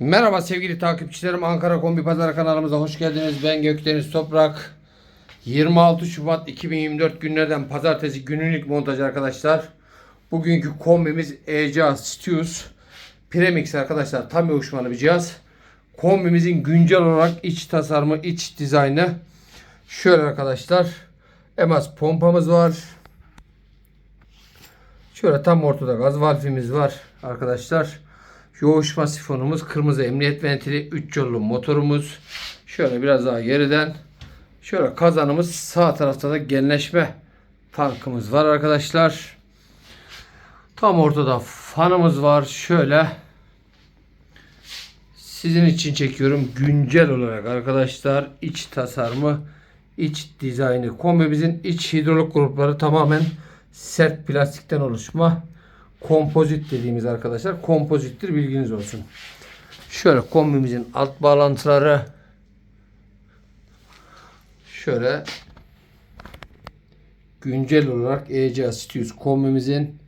Merhaba sevgili takipçilerim. Ankara Kombi Pazarı kanalımıza hoş geldiniz. Ben Gökdeniz Toprak. 26 Şubat 2024 günlerden pazartesi günlük montaj arkadaşlar. Bugünkü kombimiz ECA Stius Premix arkadaşlar. Tam uçmanı bir cihaz. Kombimizin güncel olarak iç tasarımı, iç dizaynı. Şöyle arkadaşlar. EMAS pompamız var. Şöyle tam ortada gaz valfimiz var arkadaşlar. Yoğuşma sifonumuz, kırmızı emniyet ventili, 3 yollu motorumuz. Şöyle biraz daha geriden. Şöyle kazanımız sağ tarafta da genleşme tankımız var arkadaşlar. Tam ortada fanımız var. Şöyle sizin için çekiyorum güncel olarak arkadaşlar iç tasarımı, iç dizaynı. Kombimizin iç hidrolik grupları tamamen sert plastikten oluşma kompozit dediğimiz arkadaşlar. Kompozittir bilginiz olsun. Şöyle kombimizin alt bağlantıları şöyle güncel olarak ECA Stius kombimizin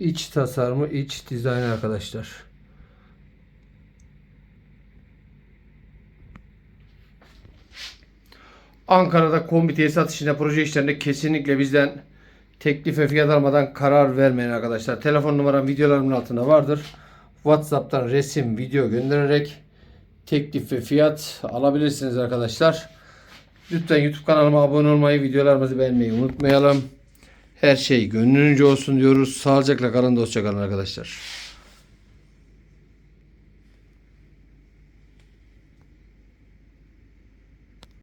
iç tasarımı, iç dizaynı arkadaşlar. Ankara'da kombi tesisat işinde proje işlerinde kesinlikle bizden teklif ve fiyat almadan karar vermeyin arkadaşlar. Telefon numaram videolarımın altında vardır. WhatsApp'tan resim, video göndererek teklif ve fiyat alabilirsiniz arkadaşlar. Lütfen YouTube kanalıma abone olmayı, videolarımızı beğenmeyi unutmayalım. Her şey gönlünüzce olsun diyoruz. Sağlıcakla kalın, dostça kalın arkadaşlar.